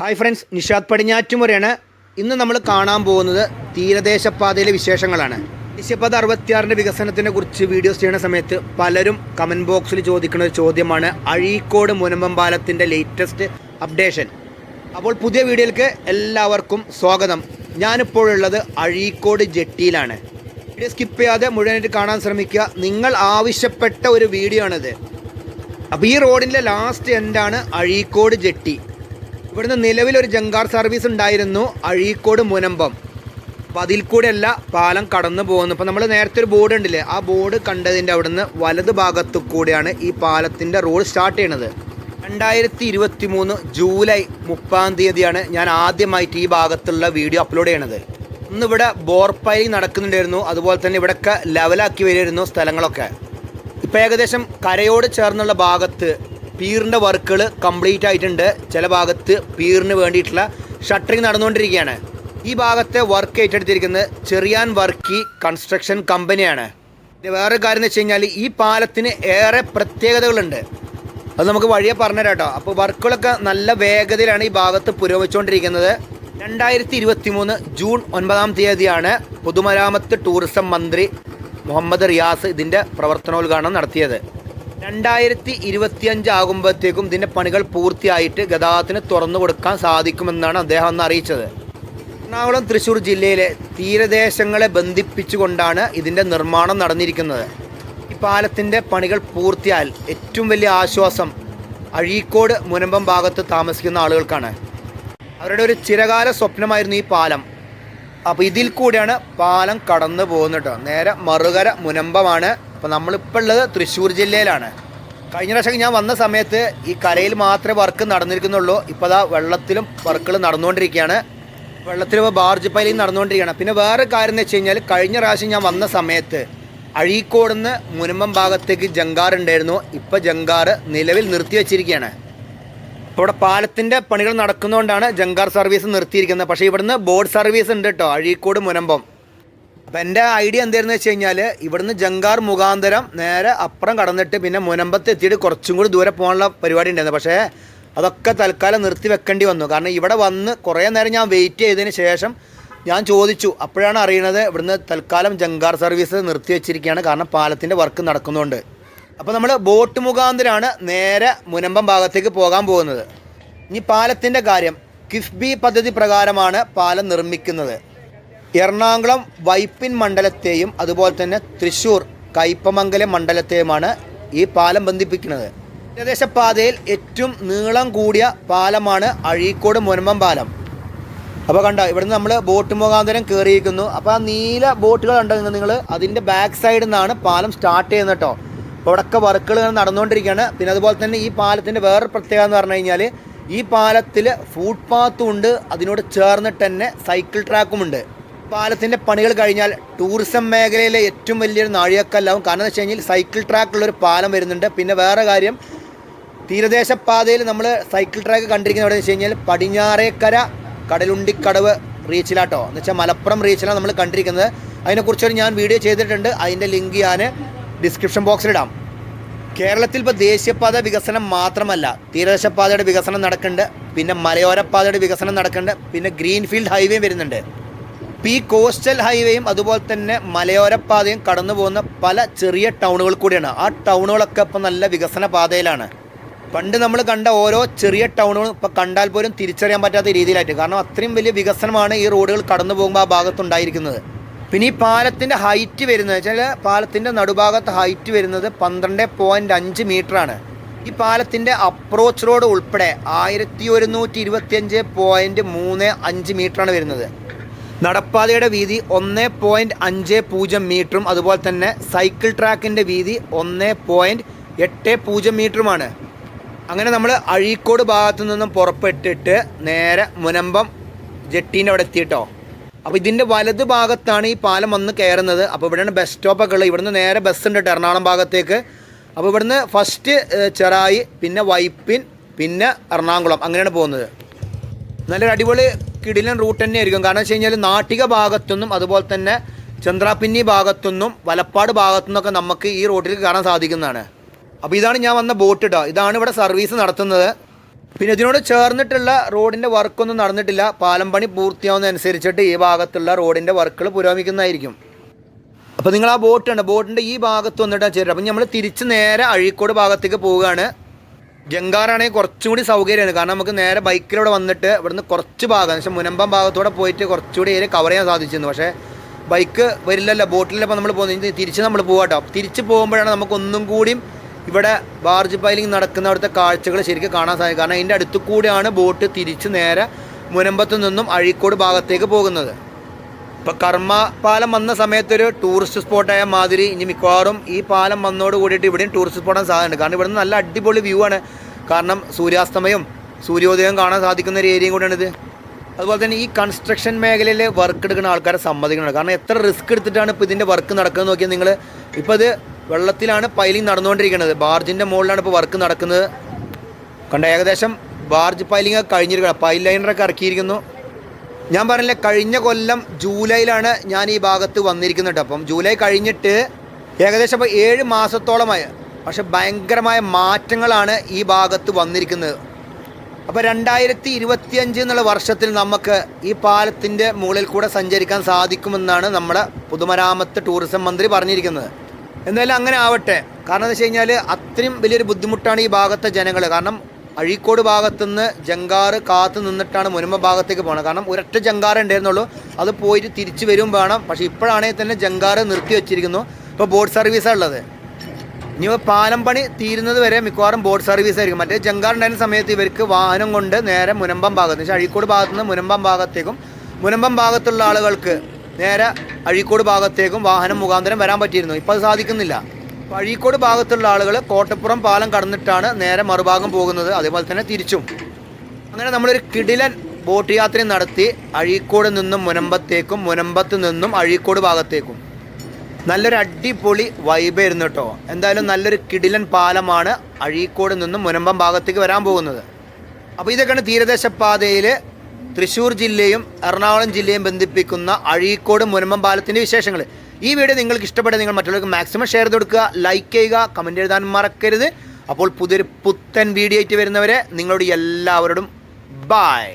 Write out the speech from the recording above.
Hi friends Nishad പടിഞ്ഞാറ്റുമുറയാണ്. ഇന്ന് നമ്മൾ കാണാൻ പോകുന്നത് തീരദേശപാതയിലെ വിശേഷങ്ങളാണ്. ദേശീയപാത അറുപത്തിയാറിന്റെ വികസനത്തിനെ കുറിച്ച് വീഡിയോസ് ചെയ്യുന്ന സമയത്ത് പലരും കമന്റ് ബോക്സിൽ ചോദിക്കുന്ന ഒരു ചോദ്യമാണ് അഴീക്കോട് മുനമ്പം പാലത്തിന്റെ ലേറ്റസ്റ്റ് അപ്ഡേഷൻ അപ്പോൾ പുതിയ വീഡിയോയിലേക്ക് എല്ലാവർക്കും സ്വാഗതം. ഞാനിപ്പോഴുള്ളത് അഴീക്കോട് ജെട്ടിയിലാണ്. വീഡിയോ സ്കിപ്പ് ചെയ്യാതെ മുഴുവനായിട്ട് കാണാൻ ശ്രമിക്കുക. നിങ്ങൾ ആവശ്യപ്പെട്ട ഒരു വീഡിയോ ആണിത്. അപ്പോൾ ഈ റോഡിന്റെ ലാസ്റ്റ് എൻഡാണ് അഴീക്കോട് ജെട്ടി. ഇവിടുന്ന് നിലവിലൊരു ജങ്കാർ സർവീസ് ഉണ്ടായിരുന്നു അഴീക്കോട് മുനമ്പം. അപ്പോൾ അതിൽ കൂടെയല്ല പാലം കടന്നു പോകുന്നത്. ഇപ്പോൾ നമ്മൾ നേരത്തെ ഒരു ബോർഡ് ഉണ്ടല്ലേ ആ ബോർഡ് കണ്ടതിന്റെ അവിടുന്ന് വലത് ഭാഗത്തു കൂടെയാണ് ഈ പാലത്തിന്റെ റോഡ് സ്റ്റാർട്ട് ചെയ്യണത്. രണ്ടായിരത്തി ഇരുപത്തി മൂന്ന് ജൂലൈ മുപ്പാം തീയതിയാണ് ഞാൻ ആദ്യമായിട്ട് ഈ ഭാഗത്തുള്ള വീഡിയോ അപ്ലോഡ് ചെയ്യണത്. ഇന്ന് ഇവിടെ ബോർ പൈലിംഗ് നടക്കുന്നുണ്ടായിരുന്നു. അതുപോലെ തന്നെ ഇവിടെയൊക്കെ ലെവലാക്കി വരുമായിരുന്നു സ്ഥലങ്ങളൊക്കെ. ഇപ്പോൾ ഏകദേശം കരയോട് ചേർന്നുള്ള ഭാഗത്ത് പീറിന്റെ വർക്കുകൾ കംപ്ലീറ്റ് ആയിട്ടുണ്ട്. ചില ഭാഗത്ത് പീറിന് വേണ്ടിയിട്ടുള്ള ഷട്ടറിങ് നടന്നുകൊണ്ടിരിക്കുകയാണ്. ഈ ഭാഗത്തെ വർക്ക് ഏറ്റെടുത്തിരിക്കുന്നത് ചെറിയാൻ വർക്കി കൺസ്ട്രക്ഷൻ കമ്പനിയാണ് വേറെ കാര്യം എന്ന് വെച്ച് കഴിഞ്ഞാൽ ഈ പാലത്തിന് ഏറെ പ്രത്യേകതകളുണ്ട്. അത് നമുക്ക് വഴിയെ പറഞ്ഞുതരാം കേട്ടോ അപ്പോൾ വർക്കുകളൊക്കെ നല്ല വേഗതയിലാണ് ഈ ഭാഗത്ത് പുരോഗമിച്ചുകൊണ്ടിരിക്കുന്നത്. രണ്ടായിരത്തി ഇരുപത്തി മൂന്ന് ജൂൺ ഒൻപതാം തീയതിയാണ് പൊതുമരാമത്ത് ടൂറിസം മന്ത്രി മുഹമ്മദ് റിയാസ് ഇതിന്റെ പ്രവർത്തനോദ്ഘാടനം നടത്തിയത്. രണ്ടായിരത്തി ഇരുപത്തിയഞ്ച് ആകുമ്പോഴത്തേക്കും ഇതിന്റെ പണികൾ പൂർത്തിയായിട്ട് ഗതാഗതത്തിന് തുറന്നു കൊടുക്കാൻ സാധിക്കുമെന്നാണ് അദ്ദേഹം അന്ന് അറിയിച്ചത്. എറണാകുളം തൃശ്ശൂർ ജില്ലയിലെ തീരദേശങ്ങളെ ബന്ധിപ്പിച്ചുകൊണ്ടാണ് ഇതിന്റെ നിർമ്മാണം നടന്നിരിക്കുന്നത്. ഈ പാലത്തിന്റെ പണികൾ പൂർത്തിയാൽ ഏറ്റവും വലിയ ആശ്വാസം അഴീക്കോട് മുനമ്പം ഭാഗത്ത് താമസിക്കുന്ന ആളുകൾക്കാണ്. അവരുടെ ഒരു ചിരകാല സ്വപ്നമായിരുന്നു ഈ പാലം. അപ്പോൾ ഇതിൽ കൂടിയാണ് പാലം കടന്നു പോകുന്നത് കേട്ടോ. നേരെ മറുകര മുനമ്പമാണ് അപ്പോൾ നമ്മളിപ്പോൾ ഉള്ളത് തൃശ്ശൂർ ജില്ലയിലാണ്. കഴിഞ്ഞ പ്രാവശ്യം ഞാൻ വന്ന സമയത്ത് ഈ കരയിൽ മാത്രമേ വർക്ക് നടന്നിരിക്കുന്നുള്ളൂ. ഇപ്പോൾ അതാ വെള്ളത്തിലും വർക്കുകൾ നടന്നുകൊണ്ടിരിക്കുകയാണ്. വെള്ളത്തിലിപ്പോൾ ബാർജ് പൈലിംഗ് നടന്നുകൊണ്ടിരിക്കുകയാണ്. പിന്നെ വേറെ കാര്യം എന്ന് വെച്ച് കഴിഞ്ഞാൽ കഴിഞ്ഞ പ്രാവശ്യം ഞാൻ വന്ന സമയത്ത് അഴീക്കോട് നിന്ന് മുനമ്പം ഭാഗത്തേക്ക് ജങ്കാർ ഉണ്ടായിരുന്നു. ഇപ്പോൾ ജങ്കാർ നിലവിൽ നിർത്തി വെച്ചിരിക്കുകയാണ്. ഇവിടെ പാലത്തിന്റെ പണികൾ നടക്കുന്നതുകൊണ്ടാണ് ജങ്കാർ സർവീസ് നിർത്തിയിരിക്കുന്നത്. പക്ഷേ ഇവിടുന്ന് ബോട്ട് സർവീസ് ഉണ്ട് കേട്ടോ അഴീക്കോട് മുനമ്പം. അപ്പം എന്റെ ഐഡിയ എന്തായിരുന്നു വെച്ച് കഴിഞ്ഞാൽ ഇവിടുന്ന് ജങ്കാർ മുഖാന്തരം നേരെ അപ്പുറം കടന്നിട്ട് പിന്നെ മുനമ്പത്ത് എത്തിയിട്ട് കുറച്ചും കൂടി ദൂരെ പോകാനുള്ള പരിപാടി ഉണ്ടായിരുന്നു. പക്ഷേ അതൊക്കെ തൽക്കാലം നിർത്തി വെക്കേണ്ടി വന്നു. കാരണം ഇവിടെ വന്ന് കുറേ നേരം ഞാൻ വെയിറ്റ് ചെയ്തതിന് ശേഷം ഞാൻ ചോദിച്ചു. അപ്പോഴാണ് അറിയണത് ഇവിടുന്ന് തൽക്കാലം ജങ്കാർ സർവീസ് നിർത്തി വെച്ചിരിക്കുകയാണ്. കാരണം പാലത്തിന്റെ വർക്ക് നടക്കുന്നുണ്ട്. അപ്പോൾ നമ്മൾ ബോട്ട് മുഖാന്തരമാണ് നേരെ മുനമ്പം ഭാഗത്തേക്ക് പോകാൻ പോകുന്നത്. ഇനി പാലത്തിന്റെ കാര്യം. കിഫ്ബി പദ്ധതി പ്രകാരമാണ് പാലം നിർമ്മിക്കുന്നത്. എറണാകുളം വൈപ്പിൻ മണ്ഡലത്തെയും അതുപോലെ തന്നെ തൃശ്ശൂർ കയ്പമംഗലം മണ്ഡലത്തെയുമാണ് ഈ പാലം ബന്ധിപ്പിക്കുന്നത്. ഏകദേശ പാതയിൽ ഏറ്റവും നീളം കൂടിയ പാലമാണ് അഴീക്കോട് മുനമ്പം പാലം. അപ്പോൾ കണ്ടോ ഇവിടുന്ന് നമ്മൾ ബോട്ട് മുഖാന്തരം കയറിയിരിക്കുന്നു അപ്പോൾ ആ നീല ബോട്ടുകൾ ഉണ്ടെങ്കിൽ നിങ്ങൾ? അതിന്റെ ബാക്ക് സൈഡിൽ നിന്നാണ് പാലം സ്റ്റാർട്ട് ചെയ്യുന്നത് കേട്ടോ. അപ്പോൾ ഇവിടെയൊക്കെ വർക്കുകൾ നടന്നുകൊണ്ടിരിക്കുകയാണ്. പിന്നെ അതുപോലെ തന്നെ ഈ പാലത്തിന്റെ വേറൊരു പ്രത്യേകത എന്ന് പറഞ്ഞു കഴിഞ്ഞാൽ ഈ പാലത്തിൽ ഫുട്പാത്തും ഉണ്ട്. അതിനോട് ചേർന്നിട്ട് തന്നെ സൈക്കിൾ ട്രാക്കുമുണ്ട് പാലത്തിന്റെ പണികൾ കഴിഞ്ഞാൽ ടൂറിസം മേഖലയിലെ ഏറ്റവും വലിയൊരു നാഴികക്കല്ലാവും. കാരണം എന്ന് വെച്ച് കഴിഞ്ഞാൽ സൈക്കിൾ ട്രാക്കുള്ളൊരു പാലം വരുന്നുണ്ട്. പിന്നെ വേറെ കാര്യം തീരദേശ പാതയിൽ നമ്മൾ സൈക്കിൾ ട്രാക്ക് കണ്ടിരിക്കുന്ന എവിടെ വെച്ച് കഴിഞ്ഞാൽ പടിഞ്ഞാറേക്കര കടലുണ്ടിക്കടവ് റീച്ചിലാട്ടോ. എന്ന് വെച്ചാൽ മലപ്പുറം റീച്ചിലാണ് നമ്മൾ കണ്ടിരിക്കുന്നത്. അതിനെക്കുറിച്ചൊരു ഞാൻ വീഡിയോ ചെയ്തിട്ടുണ്ട്. അതിന്റെ ലിങ്ക് ഞാൻ ഡിസ്ക്രിപ്ഷൻ ബോക്സിലിടാം കേരളത്തിൽ ഇപ്പോൾ ദേശീയപാത വികസനം മാത്രമല്ല തീരദേശപാതയുടെ വികസനം നടക്കുന്നുണ്ട്. പിന്നെ മലയോരപാതയുടെ വികസനം നടക്കുന്നുണ്ട്. പിന്നെ ഗ്രീൻഫീൽഡ് ഹൈവേ വരുന്നുണ്ട്. ഈ കോസ്റ്റൽ ഹൈവേയും അതുപോലെ തന്നെ മലയോരപ്പാതയും കടന്നു പോകുന്ന പല ചെറിയ ടൗണുകൾ കൂടിയാണ്. ആ ടൗണുകളൊക്കെ ഇപ്പം നല്ല വികസന പാതയിലാണ്. പണ്ട് നമ്മൾ കണ്ട ഓരോ ചെറിയ ടൗണുകളും ഇപ്പോൾ കണ്ടാൽ പോലും തിരിച്ചറിയാൻ പറ്റാത്ത രീതിയിലായിട്ട്. കാരണം അത്രയും വലിയ വികസനമാണ് ഈ റോഡുകൾ കടന്നു പോകുമ്പോൾ ആ ഭാഗത്തുണ്ടായിരിക്കുന്നത് പിന്നെ ഈ പാലത്തിന്റെ ഹൈറ്റ് വരുന്നത് വെച്ചാൽ പാലത്തിന്റെ നടുഭാഗത്ത് ഹൈറ്റ് വരുന്നത് പന്ത്രണ്ട് പോയിന്റ് അഞ്ച് മീറ്ററാണ് ഈ പാലത്തിന്റെ അപ്രോച്ച് റോഡ് ഉൾപ്പെടെ ആയിരത്തി ഒരുന്നൂറ്റി ഇരുപത്തിയഞ്ച് പോയിന്റ് മൂന്ന് അഞ്ച് മീറ്ററാണ് വരുന്നത്. നടപ്പാതയുടെ വീതി ഒന്ന് പോയിന്റ് അഞ്ച് പൂജ്യം മീറ്ററും അതുപോലെ തന്നെ സൈക്കിൾ ട്രാക്കിന്റെ വീതി ഒന്ന് പോയിന്റ് എട്ട് പൂജ്യം മീറ്ററുമാണ്. അങ്ങനെ നമ്മൾ അഴീക്കോട് ഭാഗത്തു നിന്നും പുറപ്പെട്ടിട്ട് നേരെ മുനമ്പം ജെട്ടീന്റെ അവിടെ എത്തിയിട്ടോ. അപ്പോൾ ഇതിന്റെ വലത് ഭാഗത്താണ് ഈ പാലം വന്ന് കയറുന്നത്. അപ്പോൾ ഇവിടെയാണ് ബസ് സ്റ്റോപ്പൊക്കെ ഉള്ളത്. ഇവിടുന്ന് നേരെ ബസ് ഉണ്ട് എറണാകുളം ഭാഗത്തേക്ക്. അപ്പോൾ ഇവിടുന്ന് ഫസ്റ്റ് ചെറായി പിന്നെ വൈപ്പിൻ പിന്നെ എറണാകുളം. അങ്ങനെയാണ് പോകുന്നത്. നല്ലൊരു അടിപൊളി കിടിലൻ റൂട്ട് തന്നെ ആയിരിക്കും കാരണം വെച്ച് കഴിഞ്ഞാൽ നാട്ടിക ഭാഗത്തുനിന്നും അതുപോലെ തന്നെ ചന്ദ്രാപിന്നി ഭാഗത്തുനിന്നും വലപ്പാട് ഭാഗത്തുനിന്നൊക്കെ നമുക്ക് ഈ റോഡിൽ കാണാൻ സാധിക്കുന്നതാണ്. അപ്പോൾ ഇതാണ് ഞാൻ വന്ന ബോട്ട് കേട്ടോ ഇതാണ് ഇവിടെ സർവീസ് നടത്തുന്നത്. പിന്നെ ഇതിനോട് ചേർന്നിട്ടുള്ള റോഡിന്റെ വർക്കൊന്നും നടന്നിട്ടില്ല. പാലം പണി പൂർത്തിയാവുന്നതനുസരിച്ചിട്ട് ഈ ഭാഗത്തുള്ള റോഡിന്റെ വർക്കുകൾ പുരോഗമിക്കുന്നതായിരിക്കും. അപ്പോൾ നിങ്ങൾ ആ ബോട്ടുണ്ട് ബോട്ടിന്റെ ഈ ഭാഗത്ത് വന്നിട്ടാണ് ചേരും അപ്പം നമ്മൾ തിരിച്ച് നേരെ അഴീക്കോട് ഭാഗത്തേക്ക് പോവുകയാണ്. ജങ്കാറാണെങ്കിൽ കുറച്ചും കൂടി സൗകര്യമാണ് കാരണം നമുക്ക് നേരെ ബൈക്കിലൂടെ വന്നിട്ട് ഇവിടുന്ന് കുറച്ച് ഭാഗം പക്ഷേ മുനമ്പം ഭാഗത്തൂടെ പോയിട്ട് കുറച്ചുകൂടി ഏരിയ കവർ ചെയ്യാൻ സാധിച്ചിരുന്നു. പക്ഷേ ബൈക്ക് വരില്ലല്ലോ ബോട്ടിലപ്പോൾ നമ്മൾ പോകുന്നത്. തിരിച്ച് നമ്മൾ പോകാട്ടോ തിരിച്ച് പോകുമ്പോഴാണ് നമുക്ക് ഒന്നും കൂടിയും ഇവിടെ ബാർജ് പൈലിംഗ് നടക്കുന്ന അവിടുത്തെ കാഴ്ചകൾ ശരിക്കും കാണാൻ സാധിക്കും കാരണം അതിന്റെ അടുത്ത് കൂടിയാണ് ബോട്ട് തിരിച്ച് നേരെ മുനമ്പത്തു നിന്നും അഴീക്കോട് ഭാഗത്തേക്ക് പോകുന്നത്. ഇപ്പം കർമ്മ പാലം വന്ന സമയത്ത് ഒരു ടൂറിസ്റ്റ് സ്പോട്ടായ മാതിരി ഇനി മിക്കവാറും ഈ പാലം വന്നോട് കൂടിയിട്ട് ഇവിടെയും ടൂറിസ്റ്റ് സ്പോട്ടാൻ സാധ്യതയുണ്ട്. കാരണം ഇവിടുന്ന് നല്ല അടിപൊളി വ്യൂ ആണ്. കാരണം സൂര്യാസ്തമയം സൂര്യോദയം കാണാൻ സാധിക്കുന്ന ഒരു ഏരിയയും കൂടെയാണിത് അതുപോലെ തന്നെ ഈ കൺസ്ട്രക്ഷൻ മേഖലയിൽ വർക്ക് എടുക്കുന്ന ആൾക്കാരെ സമ്മതിക്കണം കാരണം എത്ര റിസ്ക് എടുത്തിട്ടാണ് ഇപ്പോൾ ഇതിന്റെ വർക്ക് നടക്കുന്നത് നോക്കിയാൽ നിങ്ങൾ ഇപ്പോൾ ഇത് വെള്ളത്തിലാണ് പൈലിംഗ് നടന്നുകൊണ്ടിരിക്കുന്നത്. ബാർജിന്റെ മുകളിലാണ് ഇപ്പോൾ വർക്ക് നടക്കുന്നത്. കണ്ട ഏകദേശം ബാർജ് പൈലിംഗ് ഒക്കെ കഴിഞ്ഞിരിക്കണം പൈൽ ലൈനറൊക്കെ ഇറക്കിയിരിക്കുന്നു. ഞാൻ പറഞ്ഞില്ലേ കഴിഞ്ഞ കൊല്ലം ജൂലൈയിലാണ് ഞാൻ ഈ ഭാഗത്ത് വന്നിരിക്കുന്നത് കേട്ടോ. അപ്പം ജൂലൈ കഴിഞ്ഞിട്ട് ഏകദേശം ഇപ്പോൾ ഏഴ് മാസത്തോളമായി. പക്ഷെ ഭയങ്കരമായ മാറ്റങ്ങളാണ് ഈ ഭാഗത്ത് വന്നിരിക്കുന്നത്. അപ്പോൾ രണ്ടായിരത്തി ഇരുപത്തിയഞ്ച് എന്നുള്ള വർഷത്തിൽ നമുക്ക് ഈ പാലത്തിന്റെ മുകളിൽ കൂടെ സഞ്ചരിക്കാൻ സാധിക്കുമെന്നാണ് നമ്മുടെ പൊതുമരാമത്ത് ടൂറിസം മന്ത്രി പറഞ്ഞിരിക്കുന്നത്. എന്തായാലും അങ്ങനെ ആവട്ടെ. കാരണം എന്താ വെച്ച് കഴിഞ്ഞാൽ അത്രയും വലിയൊരു ബുദ്ധിമുട്ടാണ് ഈ ഭാഗത്തെ ജനങ്ങൾ കാരണം അഴീക്കോട് ഭാഗത്തുനിന്ന് ജങ്കാറ് കാത്ത് നിന്നിട്ടാണ് മുനമ്പ ഭാഗത്തേക്ക് പോകണം കാരണം ഒരൊറ്റ ജങ്കാറ് ഉണ്ടായിരുന്നുള്ളൂ. അത് പോയിട്ട് തിരിച്ചു വരും വേണം. പക്ഷേ ഇപ്പോഴാണെങ്കിൽ തന്നെ ജങ്കാറ് നിർത്തി വെച്ചിരിക്കുന്നു. ഇപ്പോൾ ബോട്ട് സർവീസാണ് ഉള്ളത്. ഇനി പാലം പണി തീരുന്നത് വരെ മിക്കവാറും ബോട്ട് സർവീസ് ആയിരിക്കും. മറ്റേ ജങ്കാർ ഉണ്ടായിരുന്ന സമയത്ത് ഇവർക്ക് വാഹനം കൊണ്ട് നേരെ മുനമ്പം ഭാഗത്ത് പക്ഷേ അഴീക്കോട് ഭാഗത്തു നിന്ന് മുനമ്പം ഭാഗത്തേക്കും മുനമ്പം ഭാഗത്തുള്ള ആളുകൾക്ക് നേരെ അഴീക്കോട് ഭാഗത്തേക്കും വാഹനം മുഖാന്തരം വരാൻ പറ്റിയിരുന്നു. ഇപ്പോൾ അത് സാധിക്കുന്നില്ല. അപ്പോൾ അഴീക്കോട് ഭാഗത്തുള്ള ആളുകൾ കോട്ടപ്പുറം പാലം കടന്നിട്ടാണ് നേരെ മറുഭാഗം പോകുന്നത്. അതേപോലെ തന്നെ തിരിച്ചും. അങ്ങനെ നമ്മളൊരു കിടിലൻ ബോട്ട് യാത്ര നടത്തി അഴീക്കോട് നിന്നും മുനമ്പത്തേക്കും മുനമ്പത്ത് നിന്നും അഴീക്കോട് ഭാഗത്തേക്കും. നല്ലൊരു അടിപൊളി വൈബായിരുന്നു കേട്ടോ. എന്തായാലും നല്ലൊരു കിടിലൻ പാലമാണ് അഴീക്കോട് നിന്നും മുനമ്പം ഭാഗത്തേക്ക് വരാൻ പോകുന്നത്. അപ്പോൾ ഇതൊക്കെയാണ് തീരദേശ പാതയിൽ തൃശ്ശൂർ ജില്ലയും എറണാകുളം ജില്ലയും ബന്ധിപ്പിക്കുന്ന അഴീക്കോട് മുനമ്പം പാലത്തിന്റെ വിശേഷങ്ങൾ. ഈ വീഡിയോ നിങ്ങൾക്ക് ഇഷ്ടപ്പെട്ട നിങ്ങൾ മറ്റുള്ളവർക്ക് മാക്സിമം ഷെയർ ചെയ്ത് കൊടുക്കുക ലൈക്ക് ചെയ്യുക കമന്റ് എഴുതാൻ മറക്കരുത്. അപ്പോൾ പുതിയൊരു പുത്തൻ വീഡിയോ ആയിട്ട് വരുന്നവരെ നിങ്ങളോട് എല്ലാവരോടും ബായ്